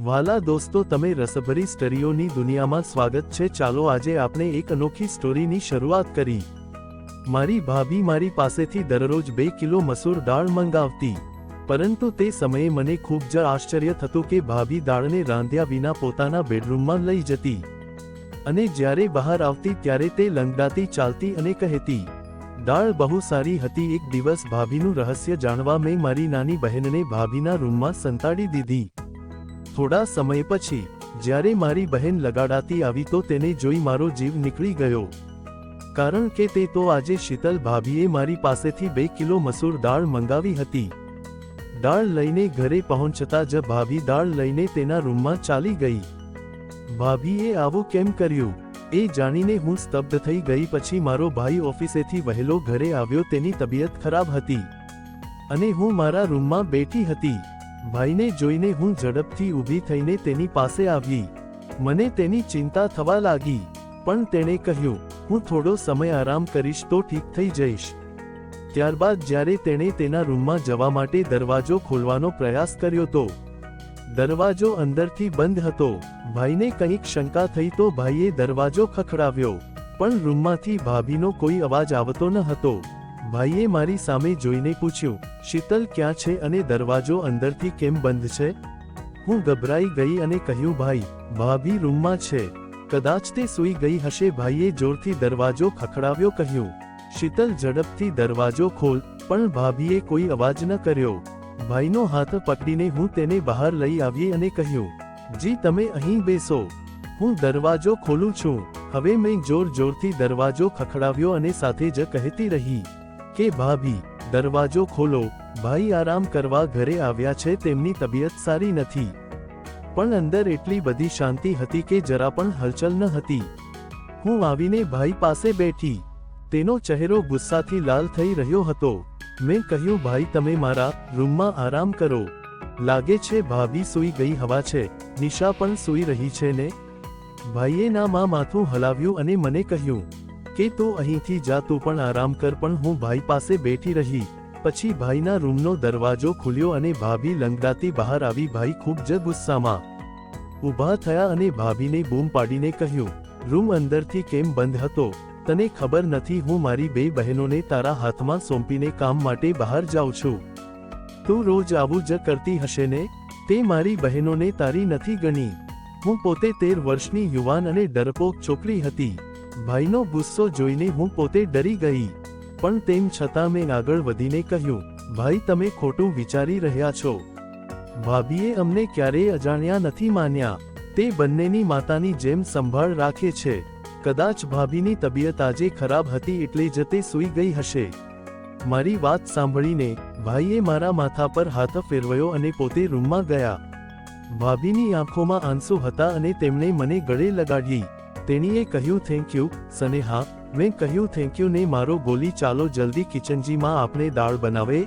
વાલા દોસ્તો, તમે રસભરી સ્ટરીઓની દુનિયામાં સ્વાગત છે. ચાલો આજે આપણે એક અનોખી સ્ટોરીની શરૂઆત કરી. મારી ભાભી મારી પાસેથી દરરોજ બે કિલો મસૂર દાળ મંગાવતી. પરંતુ તે સમયે મને ખૂબ જ આશ્ચર્ય થતું કે ભાભી દાળને રાંધ્યા વિના પોતાના બેડરૂમમાં લઈ જતી. અને જ્યારે બહાર આવતી ત્યારે તે લંગડાતી ચાલતી અને કહેતી, દાળ બહુ સારી હતી. એક દિવસ ભાભીનું રહસ્ય જાણવા મેં મારી નાની બહેનને ભાભીના રૂમમાં સંતાડી દીધી. થોડા સમય પછી, જ્યારે મારી બહેન લગાડાતી આવી તો તેને જોઈ મારો જીવ નીકળી ગયો. કારણ કે તે તો આજે શીતલ ભાભીએ મારી પાસેથી બે કિલો મસૂર દાળ મંગાવી હતી. દાળ લઈને ઘરે પહોંચતા જ ભાભી દાળ લઈને તેના રૂમમાં ચાલી ગઈ. ભાભીએ આવું કેમ કર્યું? એ જાણીને હું સ્તબ્ધ થઈ ગઈ પછી મારો ભાઈ ઓફિસેથી વહેલો ઘરે આવ્યો, તેની તબિયત ખરાબ હતી. અને હું મારા રૂમમાં બેઠી હતી. ભાઈને જોઈને હું ઝડપથી ઊભી થઈને તેની પાસે આવી. મને તેની ચિંતા થવા લાગી, પણ તેણે કહ્યું, હું થોડો સમય આરામ કરીશ તો ઠીક થઈ જઈશ. ત્યારબાદ જ્યારે તેણે તેના રૂમમાં જવા માટે દરવાજો ખોલવાનો પ્રયાસ કર્યો તો, દરવાજો અંદરથી બંધ હતો. ભાઈને કંઈક શંકા થઈ તો ભાઈએ દરવાજો ખખડાવ્યો, પણ રૂમમાંથી ભાભીનો કોઈ અવાજ આવતો ન હતો. ભાઈએ મારી સામે જોઈને પૂછ્યું, શીતલ ક્યાં છે અને દરવાજો અંદરથી કેમ બંધ છે? હું ગભરાઈ ગઈ અને કહ્યું, ભાઈ, ભાભી રૂમમાં છે. કદાચ તે સૂઈ ગઈ હશે. ભાઈએ જોરથી દરવાજો ખખડાવ્યો, કહ્યું, શીતલ ઝડપથી દરવાજો ખોલ. પણ ભાભીએ કોઈ અવાજ ન કર્યો. ભાઈનો હાથ પકડીને હું તેને બહાર લઈ આવી અને કહ્યું, જી, તમે અહીં બેસો. હું દરવાજો ખોલું છું. હવે મેં જોર જોરથી દરવાજો ખખડાવ્યો અને સાથે જ કહેતી રહી. કે ભાભી, દરવાજો ખોલો, ભાઈ આરામ કરવા ઘરે આવ્યા છે તેમની તબિયત સારી નથી. પણ અંદર એટલી બધી શાંતિ હતી કે જરા પણ હલચલ ન હતી. હું આવીને ભાઈ પાસે બેઠી. તેનો ચહેરો ગુસ્સાથી લાલ થઈ રહ્યો હતો. મેં કહ્યું, ભાઈ, તમે મારા રૂમમાં આરામ કરો. લાગે છે ભાભી સૂઈ ગઈ હવા છે. નિશા પણ સૂઈ રહી છે ને? ભાઈએ ના માં માથું હલાવ્યું અને મને કહ્યું કે તો અહીંથી જા તું પણ આરામ કર પણ હું ભાઈ પાસે બેઠી રહી. પછી ભાઈના રૂમનો દરવાજો ખુલ્યો અને ભાભી લંગડાતી બહાર આવી ભાઈ ખૂબ જ ગુસ્સામાં. ઊભા થયા અને ભાભીને બૂમ પાડીને કહ્યું, રૂમ અંદરથી કેમ બંધ હતો? તને ખબર નથી હું મારી બે બહેનોને તારા હાથમાં સોંપીને કામ માટે બહાર જાઉં છું. તું રોજ આવું જ કરતી હશે ને? તે મારી બહેનોને તારી નથી ગણી. હું પોતે તેર વર્ષની યુવાન અને ડરપોક છોકરી હતી. ભાઈનો ગુસ્સો જોઈને હું પોતે ડરી ગઈ. પણ તેમ છતાં મેં આગળ વધીને કહ્યું, ભાઈ, તમે ખોટું વિચારી રહ્યા છો. ભાભીએ અમને ક્યારેય અજાણ્યા નથી માન્યા. તે બંનેની માતાની જેમ સંભાળ રાખે છે. કદાચ ભાભીની તબિયત આજે ખરાબ હતી એટલે જ તે સૂઈ ગઈ હશે. મારી વાત સાંભળીને ભાઈએ મારા માથા પર હાથ ફેરવ્યો અને પોતે રૂમમાં ગયા. ભાભીની આંખોમાં આંસુ હતા અને તેમણે મને ગળે લગાડી. તેણીએ કહ્યું થેન્ક યુ સનેહા. મેં કહ્યું થેન્ક યુ ને મારો ગોલી ચાલો જલ્દી કિચનજીમાં આપણે દાળ બનાવે.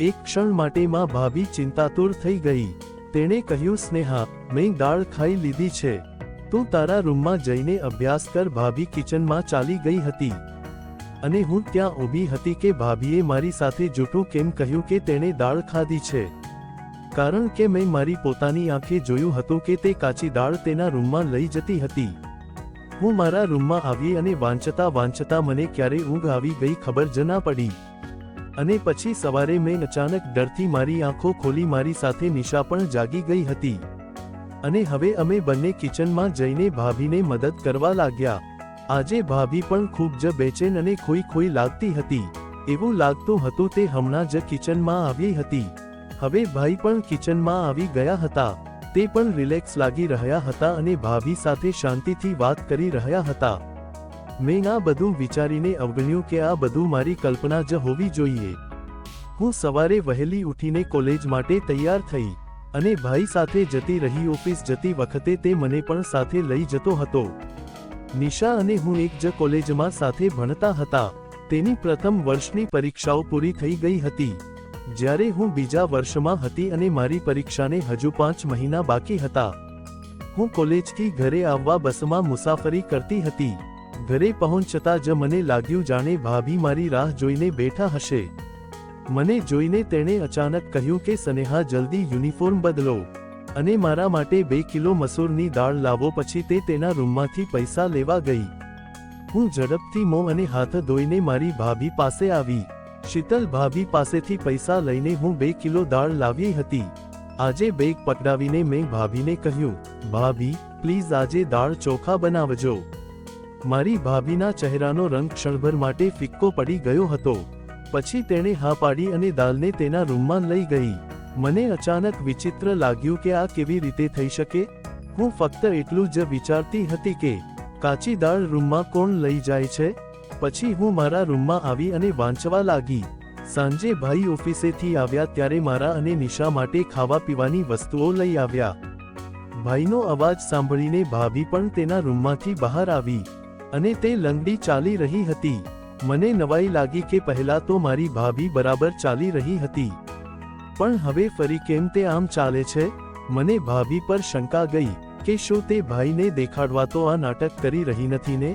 એક ક્ષણ માટે માં ભાભી ચિંતાતુર થઈ ગઈ. તેણે કહ્યું, સ્નેહા, મેં દાળ ખાઈ લીધી છે. તું તારા રૂમમાં જઈને અભ્યાસ કર. ભાભી કિચનમાં ચાલી ગઈ હતી. અને હું ત્યાં ઊભી હતી કે ભાભીએ મારી સાથે જૂઠું કેમ કહ્યું કે તેણે દાળ ખાધી છે. કારણ કે મેં મારી પોતાની આંખે જોયું હતું કે તે કાચી દાળ તેના રૂમમાં લઈ જતી હતી. હું મારા રૂમમાં આવી અને વાંચતા વાંચતા મને ક્યારે ઊંઘ આવી ગઈ ખબર જ ના પડી. અને પછી સવારે મેં અચાનક ડરથી મારી આંખો ખોલી મારી સાથે નિશા પણ જાગી ગઈ હતી. અને હવે અમે બંને કિચનમાં જઈને ભાભીને મદદ કરવા લાગ્યા. આજે ભાભી પણ ખૂબ જ બેચેન અને ખોઈ ખોઈ લાગતી હતી. એવું લાગતું હતું તે હમણાં જ કિચનમાં આવી હતી. હવે ભાઈ પણ કિચનમાં આવી ગયા હતા. તે પણ રિલેક્સ લાગી રહ્યા હતા અને ભાભી સાથે શાંતિથી વાત કરી રહ્યા હતા. મેં આ બધું વિચારીને અવગણ્યું કે આ બધું મારી કલ્પના જ હોવી જોઈએ. હું સવારે વહેલી ઉઠીને કોલેજ માટે તૈયાર થઈ અને ભાઈ સાથે જતી રહી ઓફિસ જતી વખતે તે મને પણ સાથે લઈ જતો હતો. નિશા અને હું એક જ કોલેજમાં સાથે ભણતા હતા. તેની પ્રથમ વર્ષની પરીક્ષાઓ પૂરી થઈ ગઈ હતી. જ્યારે હું બીજા વર્ષમાં હતી અને મારી પરીક્ષાને હજુ પાંચ મહિના બાકી હતા. હું કોલેજથી ઘરે આવવા બસમાં મુસાફરી કરતી હતી. ઘરે પહોંચતા જ મને લાગ્યું જાણે ભાભી મારી રાહ જોઈને બેઠા હશે. મને જોઈને તેણે અચાનક કહ્યું કે, સનેહા, જલ્દી યુનિફોર્મ બદલો અને મારા માટે બે કિલો મસૂરની દાળ લાવો. પછી તે તેના રૂમમાંથી પૈસા લેવા ગઈ. હું ઝડપથી મોં અને હાથ ધોઈને મારી ભાભી પાસે આવી. શીતલ ભાભી પાસેથી પૈસા લઈને હું બે કિલો દાળ લાવી હતી. આજે બેગ પકડાવીને મેં ભાભીને કહ્યું, ભાભી, પ્લીઝ આજે દાળ ચોખા બનાવજો. મારી ભાભીના ચહેરાનો રંગ ક્ષણભર માટે ફિક્કો પડી ગયો હતો. પછી તેણે હા પાડી અને દાલને તેના રૂમમાં લઈ ગઈ. મને અચાનક વિચિત્ર લાગ્યું કે આ કેવી રીતે થઈ શકે? હું ફક્ત એટલું જ વિચારતી હતી કે, કાચી દાળ રૂમમાં કોણ લઈ જાય છે? પછી હું મારા રૂમમાં આવી અને વાંચવા લાગી. સાંજે ભાઈ ઓફિસેથી આવ્યા ત્યારે મારા અને નિશા માટે ખાવા પીવાની વસ્તુઓ લઈ આવ્યા. ભાઈનો અવાજ સાંભળીને ભાભી પણ તેના રૂમમાંથી બહાર આવી અને તે લંગડી ચાલી રહી હતી. મને નવાઈ લાગી કે પહેલા તો મારી ભાભી બરાબર ચાલી રહી હતી. પણ હવે ફરી કેમ તે આમ ચાલે છે? મને ભાભી પર શંકા ગઈ કે શું તે ભાઈને દેખાડવા તો આ નાટક કરી રહી નથી ને?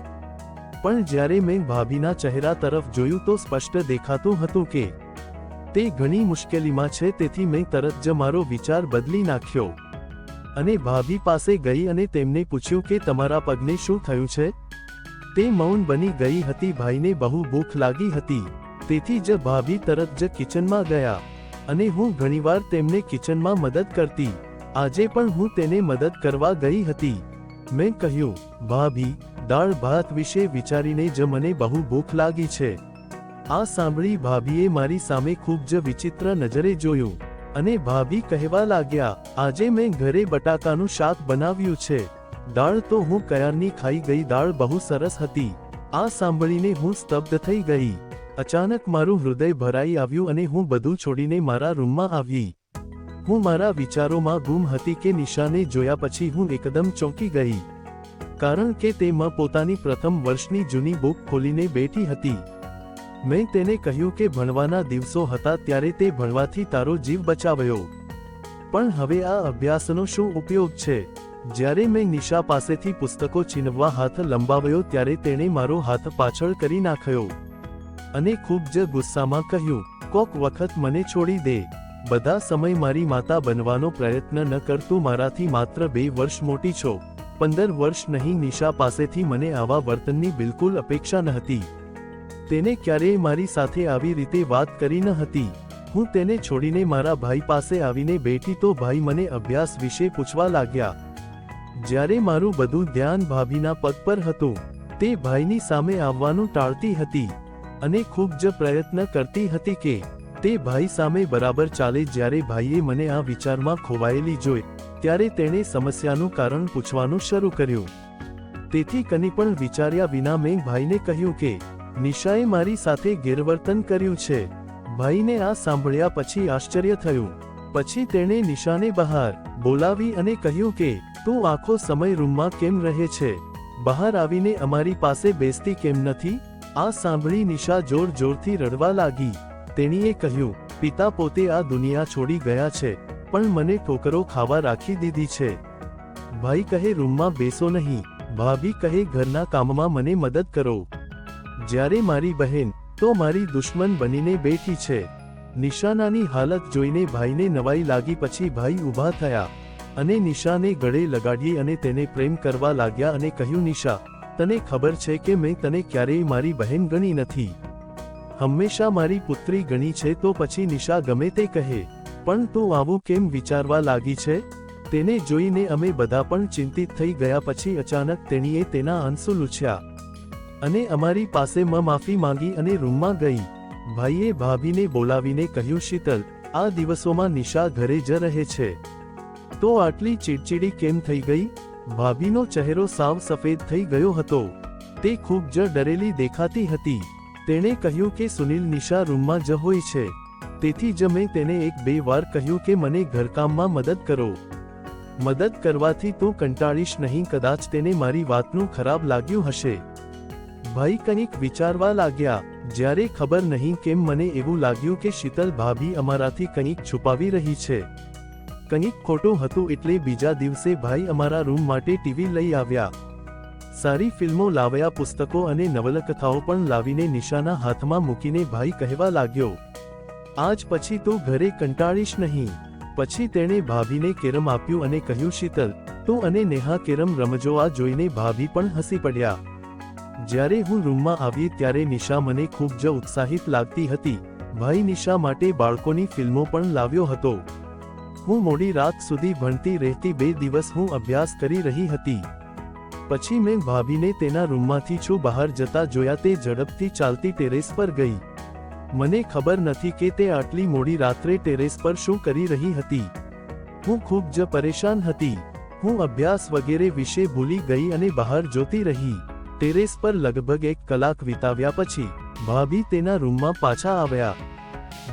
પણ જ્યારે મેં ભાભીના ચહેરા તરફ જોયું તો સ્પષ્ટ દેખાતું હતું કે તે ઘણી મુશ્કેલીમાં છે, તેથી મેં તરત જ મારો વિચાર બદલી નાખ્યો. અને ભાભી પાસે ગઈ અને તેમને પૂછ્યું કે તમારા પગને શું થયું છે? તે મૌન બની ગઈ હતી, ભાઈને બહુ ભૂખ લાગી હતી. તેથી જ ભાભી તરત જ કિચનમાં ગયા અને હું ઘણીવાર તેમને કિચનમાં મદદ કરતી. આજે પણ હું તેને મદદ કરવા ગઈ હતી. મેં કહ્યું, ભાભી દાળ ભાત વિશે વિચારીને જ મને બહુ ભૂખ લાગી છે. આ સાંભળી ભાભીએ મારી સામે ખૂબ જ વિચિત્ર નજરે જોયું અને ભાભી કહેવા લાગ્યા, આજે મેં ઘરે બટાકાનું શાક બનાવ્યું છે. દાળ તો હું કયારની ખાઈ ગઈ, દાળ બહુ સરસ હતી. આ સાંભળીને હું સ્તબ્ધ થઈ ગઈ. અચાનક મારું હૃદય ભરાઈ આવ્યું અને હું બધું છોડીને મારા રૂમમાં આવી. હું મારા વિચારોમાં ગુમ હતી કે નિશાને જોયા પછી હું એકદમ ચોંકી ગઈ. કારણ કે તે માં પોતાની પ્રથમ વર્ષની જૂની બુક ખોલીને બેઠી હતી. મેં તેને કહ્યું કે ભણવાના દિવસો હતા ત્યારે તે ભણવાથી તારો જીવ બચાવ્યો. પણ હવે આ અભ્યાસનો શું ઉપયોગ છે? જ્યારે મેં નિશા પાસેથી પુસ્તકો છીનવવા હાથ લંબાવ્યો ત્યારે તેણે મારો હાથ પાછળ કરી નાખ્યો. અને ખૂબ જ ગુસ્સામાં કહ્યું, કોક વખત મને છોડી દે. બધા સમય મારી માતા બનવાનો પ્રયત્ન ન કરતું મારાથી માત્ર બે વર્ષ મોટી છો. પંદર વર્ષ નહીં, નિશા પાસેથી મને આવા વર્તનની બિલકુલ અપેક્ષા ન હતી તેને ક્યારેય મારી સાથે આવી રીતે વાત કરી ન હતી. હું તેને છોડીને મારા ભાઈ પાસે આવીને બેઠી તો ભાઈ મને અભ્યાસ વિશે પૂછવા લાગ્યા. જ્યારે મારું બધું ધ્યાન ભાભીના પગ પર હતું, તે ભાઈની સામે આવવાનું ટાળતી હતી અને ખૂબ જ પ્રયત્ન કરતી હતી કે તે ભાઈ સામે બરાબર ચાલે, જ્યારે ભાઈએ મને આ વિચારમાં ખોવાયેલી જોઈ. ત્યારે તેણે સમસ્યાનું કારણ પૂછવાનું શરૂ કર્યું. તેથી કની પણ વિચાર્યા વિના મેં ભાઈને કહ્યું કે, નિશાએ મારી સાથે ગેરવર્તન કર્યું છે. ભાઈને આ સાંભળ્યા પછી આશ્ચર્ય થયું. પછી તેણે નિશાને બહાર બોલાવી અને કહ્યું કે, તું આખો સમય રૂમમાં કેમ રહે છે? બહાર આવીને અમારી પાસે બેસતી કેમ નથી? આ સાંભળી નિશા જોર જોરથી રડવા લાગી. તેણીએ કહ્યું, પિતા પોતે આ દુનિયા છોડી ગયા છે. પણ મને ઠોકરો ખાવા રાખી દીધી છે. ભાઈ કહે, રૂમમાં બેસો નહીં. ભાભી કહે, ઘરના કામમાં મને મદદ કરો. જ્યારે મારી બહેન, તો મારી દુશ્મન બનીને બેઠી છે. નિશાનાની હાલત જોઈને ભાઈને નવાઈ લાગી પછી ભાઈ ઊભા થયા અને નિશાને ગળે લગાડી અને તેને પ્રેમ કરવા લાગ્યા અને કહ્યું, નિશા, તને ખબર છે કે મેં તને ક્યારેય મારી બહેન ગણી નથી. હંમેશા મારી પુત્રી ગણી છે તો પછી નિશા ગમે તે કહે. પણ તો આવું કેમ વિચારવા લાગી છે? તેને જોઈને અમે બધા પણ ચિંતિત થઈ ગયા પછી અચાનક તેણીએ તેના આંસુ લૂછ્યા. અને અમારી પાસે મ માફી માંગી અને રૂમમાં ગઈ. ભાઈએ ભાભીને બોલાવીને કહ્યું, શીતલ, આ દિવસોમાં નિશા ઘરે જ રહે છે. તો આટલી ચીડચીડી કેમ થઈ ગઈ? ભાભીનો ચહેરો સાવ સફેદ થઈ ગયો હતો. તે ખૂબ જ ડરેલી દેખાતી હતી. તેણે કહ્યું કે સુનિલ નિશા રૂમમાં જ હોય છે. તેથી જ મેં તેને એક બે વાર કહ્યું કે મને ઘરકામમાં મદદ કરો. મદદ કરવાથી તું કંટાળીશ નહીં, કદાચ તેને મારી વાતનું ખરાબ લાગ્યું હશે. ભાઈ કંઈક વિચારવા લાગ્યા, જ્યારે ખબર નહીં કેમ મને એવું લાગ્યું કે શીતલ ભાભી અમારાથી કંઈક છુપાવી રહી છે. કંઈક ખોટું હતું એટલે બીજા દિવસે ભાઈ અમારા રૂમ માટે ટીવી લઈ આવ્યા. સારી ફિલ્મો લાવ્યા, પુસ્તકો અને નવલકથાઓ પણ લાવીને નિશાના હાથમાં મૂકીને ભાઈ કહેવા લાગ્યો આજ પછી તું ઘરે કંટાળીશ નહીં. પછી તેણે ભાભીને કેરમ આપ્યું અને કહ્યું, શીતલ, તું અને નેહા કેરમ રમજો આ જોઈને ભાભી પણ હસી પડ્યા. જ્યારે હું રૂમમાં આવી ત્યારે નિશા મને ખૂબ જ ઉત્સાહિત લાગતી હતી. ભાઈ નિશા માટે બાળકોની ફિલ્મો પણ લાવ્યો હતો. હું મોડી રાત સુધી ભણતી રહેતી બે દિવસ હું અભ્યાસ કરી રહી હતી. પછી મેં ભાભીને તેના રૂમમાંથી છું બહાર જતા જોયા તે ઝડપથી ચાલતી ટેરેસ પર ગઈ. મને ખબર નથી કે તે આટલી મોડી રાત્રે ટેરેસ પર શું કરી રહી હતી. હું ખૂબ જ પરેશાન હતી. હું અભ્યાસ વગેરે વિશે ભૂલી ગઈ અને બહાર જોતી રહી. ટેરેસ પર લગભગ એક કલાક વિતાવ્યા પછી, ભાભી તેના રૂમમાં પાછા આવ્યા.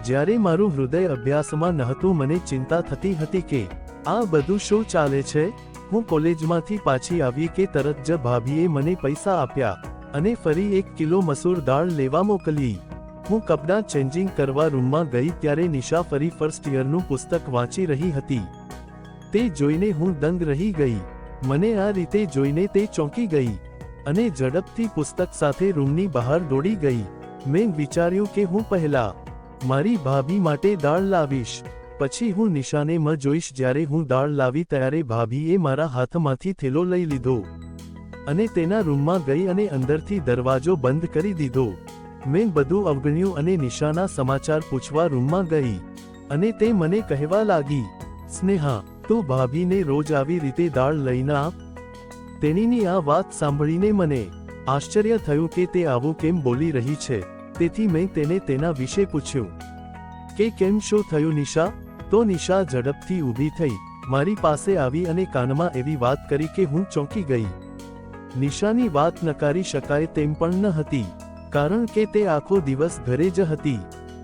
જ્યારે મારું હૃદય અભ્યાસમાં નહોતું, મને ચિંતા થતી હતી કે, આ બધું શું ચાલે છે? હું કોલેજમાંથી પાછી આવી કે તરત જ ભાભીએ મને પૈસા આપ્યા અને ફરી એક કિલો મસૂર દાળ લેવા મોકલી. હું કપડાં ચેન્જિંગ કરવા રૂમમાં ગઈ ત્યારે નિશા ફરી ફર્સ્ટ યરનું પુસ્તક વાંચી રહી હતી. તે જોઈને હું દંગ રહી ગઈ. મને આ રીતે જોઈને તે ચોંકી ગઈ અને ઝડપથી પુસ્તક સાથે રૂમની બહાર દોડી ગઈ. મેં વિચાર્યું કે હું પહેલા મારી ભાભી માટે દાળ લાવીશ. પછી હું નિશાને મ જોઈશ જ્યારે હું દાળ લાવી ત્યારે ભાભીએ મારા હાથમાંથી થેલો લઈ લીધો અને તેના રૂમમાં ગઈ અને અંદરથી દરવાજો બંધ કરી દીધો. મેં બધું અવગણ્યું અને નિશાના સમાચાર પૂછવા રૂમમાં ગઈ અને તે મને કહેવા લાગી, સ્નેહા, તું ભાભીને રોજ આવી રીતે દાળ લઈને આપ તેણીની આ વાત સાંભળીને મને આશ્ચર્ય થયું કે તે આવું કેમ બોલી રહી છે. તેથી મેં તેને તેના વિશે પૂછ્યું, કે કેમ શું થયું નિશા? તો નિશા ઝડપથી ઊભી થઈ, મારી પાસે આવી અને કાનમાં એવી વાત કરી કે હું ચોંકી ગઈ. નિશાની વાત નકારી શકાય તેમ પણ ન હતી. કારણ કે તે આખો દિવસ ઘરે જ હતી.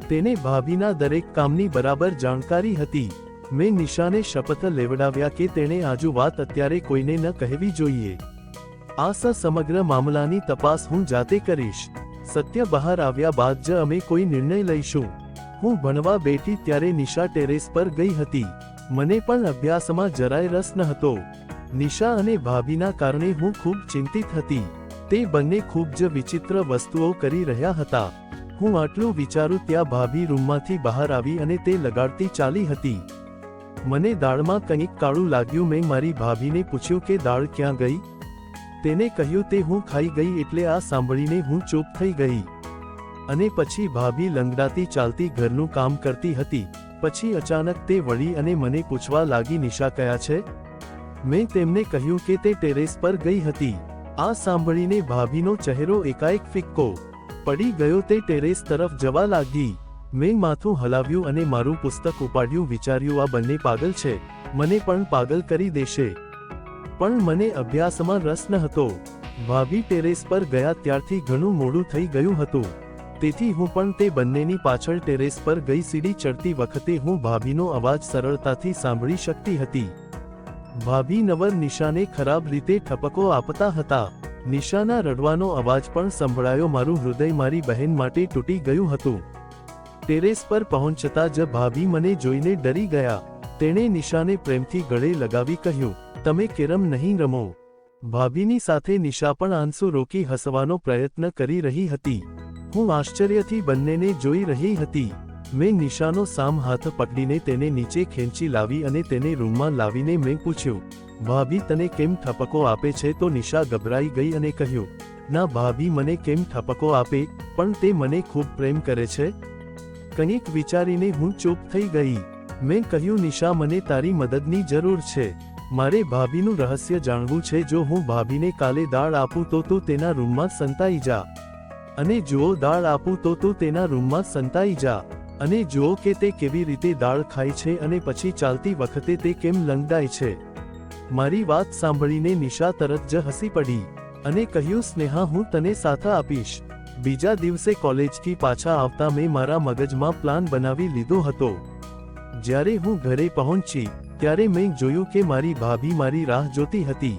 તેને ભાભીના દરેક કામની બરાબર જાણકારી હતી. મેં નિશાને શપથ લેવડાવ્યા કે તેણે આજુ વાત અત્યારે કોઈને ન કહેવી જોઈએ. આ સમગ્ર મામલાની તપાસ હું જાતે કરીશ. સત્ય બહાર આવ્યા બાદ જ અમે કોઈ નિર્ણય લઈશું. હું ભણવા બેઠી ત્યારે નિશા ટેરેસ પર ગઈ હતી. મને પણ અભ્યાસમાં જરાય રસ ન હતો નિશા અને ભાભીના કારણે હું ખૂબ ચિંતિત હતી. તે બંને ખૂબ જ વિચિત્ર વસ્તુઓ કરી રહ્યા હતા. હું આટલું વિચારું ત્યાં ભાભી રૂમમાંથી બહાર આવી અને તે લગાડતી ચાલી હતી. મને દાળમાં કંઈક કાળું લાગ્યું મેં, મારી ભાભીને પૂછ્યું, કે દાળ ક્યાં ગઈ? તેને કહ્યું, તે હું ખાઈ ગઈ એટલે આ સાંભળીને હું ચૂપ થઈ ગઈ. અને પછી ભાભી લંગડાતી ચાલતી ઘરનું કામ કરતી હતી. પછી અચાનક તે વળી અને મને પૂછવા લાગી, નિશા કયા છે? મેં તેમને કહ્યું કે તે ટેરેસ પર ગઈ હતી. આ સાંભળીને ભાભીનો ચહેરો એકાએક ફિક્કો પડી ગયો તે ટેરેસ તરફ જવા લાગી. મેં માથું હલાવ્યું અને મારું પુસ્તક ઉપાડ્યું, વિચાર્યું, આ બંને પાગલ છે. મને પણ પાગલ કરી દેશે. પણ મને અભ્યાસમાં રસ ન હતો ભાભી ટેરેસ પર ગયા ત્યારથી ઘણું મોડું થઈ ગયું હતું. તેથી હું પણ તે બંનેની પાછળ ટેરેસ પર ગઈ સીડી ચડતી વખતે હું ભાભીનો અવાજ સરળતાથી સાંભળી શકતી હતી. ભાભી નવર નિશાને ખરાબ રીતે ઠપકો આપતા હતા. નિશાના રડવાનો અવાજ પણ સંભળાયો મારું હૃદય મારી બહેન માટે તૂટી ગયું હતું. ટેરેસ પર પહોંચતા જ ભાભી મને જોઈને ડરી ગયા. તેણે નિશાને પ્રેમથી ગળે લગાવી કહ્યું, તમે કેરમ નહીં રમો. ભાભીની સાથે નિશા પણ આંસુ રોકી હસવાનો પ્રયત્ન કરી રહી હતી. હું આશ્ચર્યથી બંનેને જોઈ રહી હતી. મેં નિશાનો સામ હાથ પકડીને તેને નીચે ખેંચી લાવી અને તેને રૂમમાં લાવીને મેં પૂછ્યું, ભાભી, તને કેમ ઠપકો આપે છે? તો નિશા ગભરાઈ ગઈ અને કહ્યું, ના ભાભી, મને કેમ ઠપકો આપે? પણ તે મને ખૂબ પ્રેમ કરે છે. કંઈક વિચારીને હું ચૂપ થઈ ગઈ. મેં કહ્યું, નિશા, મને તારી મદદની જરૂર છે. મારે ભાભીનું રહસ્ય જાણવું છે. જો હું ભાભીને કાલે દાળ આપું તો તું તેના રૂમમાં સંતાઈ જા. અને જો દાળ આપું તો તું તેના રૂમમાં સંતાઈ જા. અને જુઓ કે તે કેવી રીતે દાળ ખાય છે અને પછી ચાલતી વખતે તે કેમ લંગડાય છે? મારી વાત સાંભળીને નિશા તરત જ હસી પડી અને કહ્યું, સ્નેહા, હું તને સાથ આપીશ. બીજા દિવસે કોલેજથી પાછા આવતા મેં મારા મગજમાં પ્લાન બનાવી લીધો હતો. જ્યારે હું ઘરે પહોંચી, ત્યારે મેં જોયું કે મારી ભાભી મારી રાહ જોતી હતી.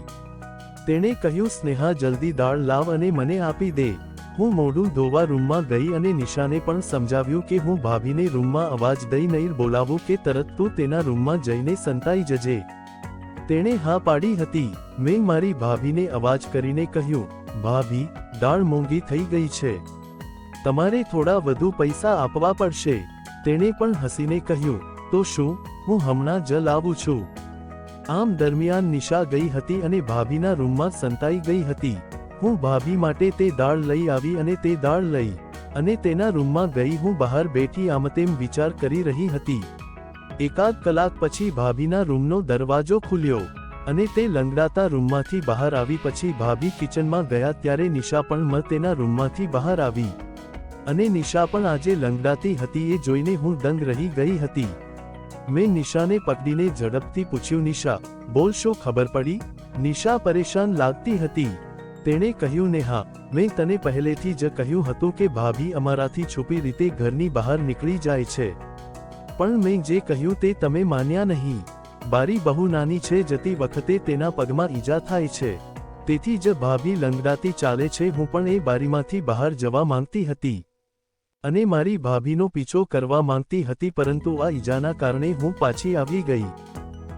તેણે કહ્યું, સ્નેહા, જલ્દી દાળ લાવ અને મને આપી દે. હું મોઢું ધોવા રૂમમાં ગઈ અને નિશાને પણ સમજાવ્યું કે હું ભાભીને રૂમમાં અવાજ દઈ નહીં બોલાવું કે તરત તું તેના રૂમમાં જઈને સંતાઈ જજે. તેણે હા પાડી હતી. મેં મારી ભાભીને અવાજ કરીને કહ્યું, ભાભી, દાળ મોંઘી થઈ ગઈ છે. તમારે થોડા વધુ પૈસા આપવા પડશે. તેણે પણ હસીને કહ્યું, તો શું? હું હમણાં જ લાવું છું. આમ દરમિયાન નિશા ગઈ હતી અને ભાભીના રૂમમાં સંતાઈ ગઈ હતી. હું ભાભી માટે તે દાળ લઈ આવી અને તે દાળ લઈ અને તેના રૂમમાં ગઈ હું બહાર બેઠી આમતેમ વિચાર કરી રહી હતી. એકાદ કલાક પછી ભાભીના રૂમનો દરવાજો ખુલ્યો અને તે લંગડાતા રૂમમાંથી બહાર આવી પછી ભાભી કિચનમાં ગયા ત્યારે નિશા પણ મ તેના રૂમમાંથી બહાર આવી. અને નિશા પણ આજે લંગડાતી હતી એ જોઈને હું દંગ રહી ગઈ હતી. મેં નિશાને પકડીને ઝડપથી પૂછ્યું, નિશા, બોલ, શું ખબર પડી? નિશા પરેશાન લાગતી હતી. તેણે કહ્યું ને હા મેં તને પહેલેથી જ કહ્યું હતું કે ભાભી અમારાથી છુપી રીતે ઘરની બહાર નીકળી જાય છે. પણ મેં જે કહ્યું તે તમે માન્યા નહીં. બારી બહુ નાની છે, જતી વખતે તેના પગમાં ઈજા થાય છે. તેથી જ ભાભી લંગડાતી ચાલે છે, હું પણ એ બારીમાંથી બહાર જવા માંગતી હતી. અને મારી ભાભીનો પીછો કરવા માંગતી હતી, પરંતુ આ ઈજાના કારણે હું પાછી આવી ગઈ.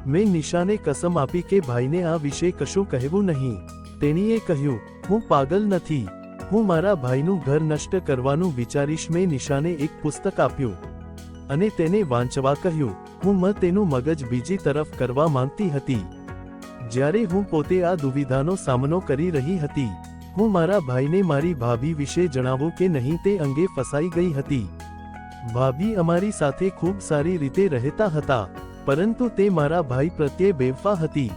મેં નિશાને કસમ આપી કે ભાઈને આ વિશે કશું કહેવું નહીં. તેણીએ કહ્યું, હું પાગલ નથી. હું મારા ભાઈનું ઘર નષ્ટ કરવાનું વિચારીશ. મેં નિશાને એક પુસ્તક આપ્યું અને તેને વાંચવા કહ્યું, હું મ તેનું મગજ બીજી તરફ કરવા માંગતી હતી. જ્યારે હું પોતે આ દુવિધાનો સામનો કરી રહી હતી, હું મારા ભાઈને મારી ભાભી વિશે જણાવું કે નહીં તે અંગે ફસાઈ ગઈ હતી. ભાભી અમારી સાથે ખૂબ સારી રીતે રહેતા હતા, પરંતુ તે મારા ભાઈ પ્રત્યે બેવફા હતી.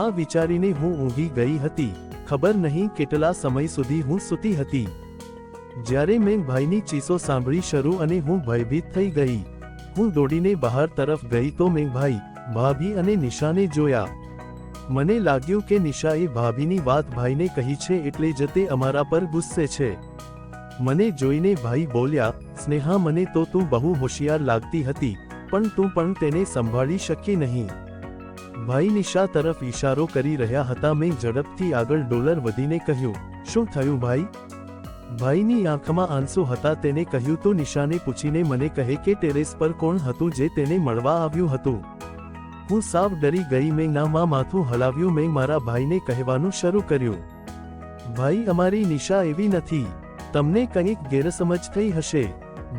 આ વિચારીને હું ઊંઘી ગઈ હતી. ખબર નહીં કેટલા સમય સુધી હું સૂતી હતી. જ્યારે મેં ભાઈની ચીસો સાંભળી શરૂ અને હું ભયભીત થઈ ગઈ. હું દોડીને બહાર તરફ ગઈ તો મેં ભાઈ, ભાભી અને નિશાને જોયા. મને લાગ્યું કે નિશાએ ભાભીની વાત ભાઈને કહી છે એટલે જ તે અમારા પર ગુસ્સે છે. મને જોઈને ભાઈ બોલ્યા, સ્નેહા, મને તો તું બહુ હોશિયાર લાગતી હતી, પણ તું પણ તેને સંભાળી શકી નહીં. ભાઈ નિશા તરફ ઈશારો કરી રહ્યા હતા. મેં ઝડપથી આગળ ડોલર વધીને કહ્યું, શું થયું ભાઈ? ભાઈની આંખમાં આંસુ હતા. તેને કહ્યું, તો નિશાને પૂછીને મને કહે કે ટેરેસ પર કોણ હતું જે તેને મળવા આવ્યું હતું? હું સાવ ડરી ગઈ. મેં ના માં માથું હલાવ્યું. મેં મારા ભાઈને કહેવાનું શરૂ કર્યું. ભાઈ, અમારી નિશા એવી નથી. તમને કંઈક ગેરસમજ થઈ હશે.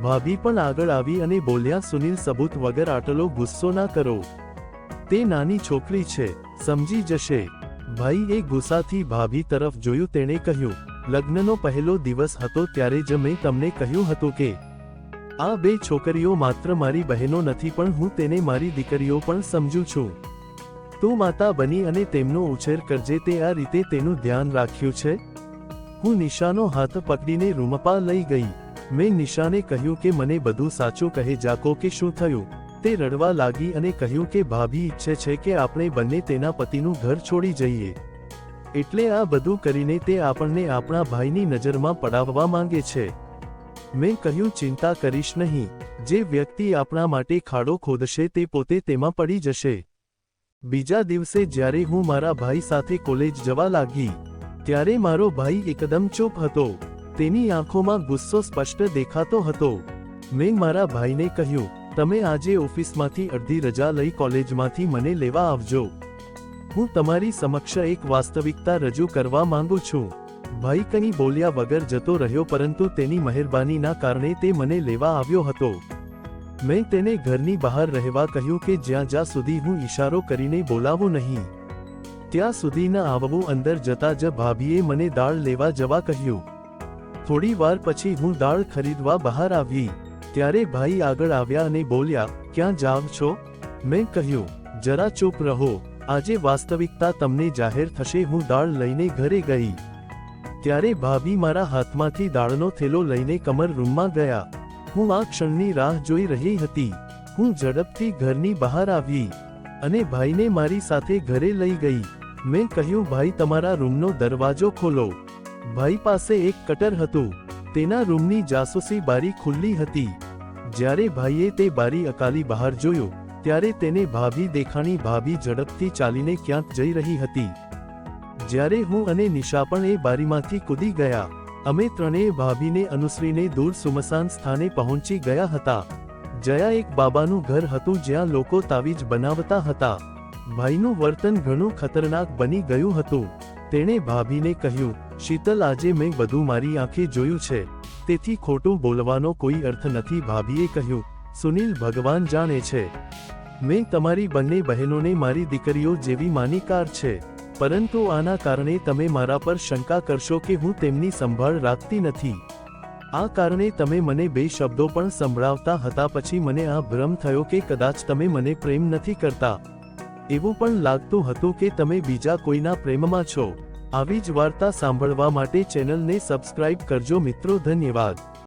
ભાભી પણ આગળ આવી અને બોલ્યા, સુનિલ, સબૂત વગર આટલો ગુસ્સો ના કરો. તે નાની છોકરી છે, સમજી જશે. ભાઈ એ ગુસ્સાથી ભાભી તરફ જોયું, તેણે કહ્યું, લગ્નનો પહેલો દિવસ હતો ત્યારે જ મેં તમને કહ્યું હતું કે, આ બે છોકરીઓ માત્ર મારી બહેનો નથી, પણ હું તેને મારી દીકરીઓ પણ સમજું છું. તું માતા બની અને તેમનો ઉછેર કરજે, તે આ રીતે તેનું ધ્યાન રાખ્યું છે. હું નિશાનો હાથ પકડીને રૂમપા લઈ ગઈ. મેં નિશાને કહ્યું કે, મને બધું સાચું કહે, જાકો કે શું થયું? તે રડવા લાગી અને કહ્યું કે, ભાભી, ઈચ્છે છે કે આપણે બંને તેના પતિનું ઘર છોડી જઈએ. એટલે આ બધું કરીને તે આપણને આપણા ભાઈની નજરમાં પડાવવા માંગે છે. મેં કહ્યું, ચિંતા કરીશ નહીં. જે વ્યક્તિ આપણા માટે ખાડો ખોદશે તે પોતે તેમાં પડી જશે. બીજા દિવસે જ્યારે હું મારા ભાઈ સાથે કોલેજ જવા લાગી, ત્યારે મારો ભાઈ એકદમ ચૂપ હતો. તેની આંખોમાં ગુસ્સો સ્પષ્ટ દેખાતો હતો. મેં મારા ભાઈને કહ્યું તમે આજે ઓફિસમાંથી અડધી રજા લઈ કોલેજમાંથી મને લેવા આવજો. હું તમારી સમક્ષ એક વાસ્તવિકતા રજૂ કરવા માંગુ છું. ભાઈ કંઈ બોલ્યા વગર જતો રહ્યો પરંતુ તેની મહેરબાનીના કારણે તે મને લેવા આવ્યો હતો. મેં તેને ઘરની બહાર રહેવા કહ્યું કે જ્યાં જ્યાં સુધી હું ઈશારો કરીને બોલાવું નહીં. ત્યાં સુધી ન આવવું અંદર જતા જ ભાભીએ મને દાળ લેવા જવા કહ્યું. થોડી વાર પછી હું દાળ ખરીદવા બહાર આવી. ત્યારે ભાઈ આગળ આવ્યા અને બોલ્યા, ક્યાં જાવ છો? મેં કહ્યું, જરા ચૂપ રહો. આજે વાસ્તવિકતા તમને જાહેર થશે. હું દાળ લઈને ઘરે ગઈ. ત્યારે ભાભી મારા હાથમાંથી દાળનો થેલો લઈને કમર રૂમમાં ગયા. હું આ ક્ષણની રાહ જોઈ રહી હતી. હું ઝડપથી ઘરની બહાર આવી અને ભાઈને મારી સાથે ઘરે લઈ ગઈ. મેં કહ્યું, ભાઈ, તમારા રૂમનો દરવાજો ખોલો. ભાઈ પાસે એક કટર હતું. તેના રૂમની જાસૂસી બારી ખુલ્લી હતી. જ્યારે ભાઈએ તે બારી અકાલી બહાર જોયું, ત્યારે તેને ભાભી દેખાણી ભાભી ઝડપથી ચાલીને ક્યાંક જઈ રહી હતી. જ્યારે હું અને નિશા પણ એ બારીમાંથી કૂદી ગયા, અમે ત્રણેય ભાભીને અનુસરીને દૂર સુમસાન સ્થાને પહોંચી ગયા હતા. જયા એક બાબાનું ઘર હતું જ્યાં લોકો તાવીજ બનાવતા હતા. ભાઈનું વર્તન ઘણું ખતરનાક બની ગયું હતું. તેણે ભાભીને કહ્યું, શીતલ, આજે મેં બધું મારી આંખે જોયું છે. તેથી ખોટું બોલવાનો કોઈ અર્થ નથી ભાભીએ કહ્યું, સુનિલ, ભગવાન જાણે છે. મેં તમારી બંને બહેનોને મારી દીકરીઓ જેવી માની કાર છે. પરંતુ આના કારણે તમે મારા પર શંકા કરશો કે હું તેમની સંભાળ રાખતી નથી. આ કારણે તમે મને બે શબ્દો પણ સંભળાવતા હતા પછી મને આ ભ્રમ થયો કે કદાચ તમે મને પ્રેમ નથી કરતા. એવું પણ લાગતું હતું કે તમે બીજા કોઈના પ્રેમમાં છો. આવી જ વાર્તા સાંભળવા માટે ચેનલને સબસ્ક્રાઇબ કરજો મિત્રો ધન્યવાદ.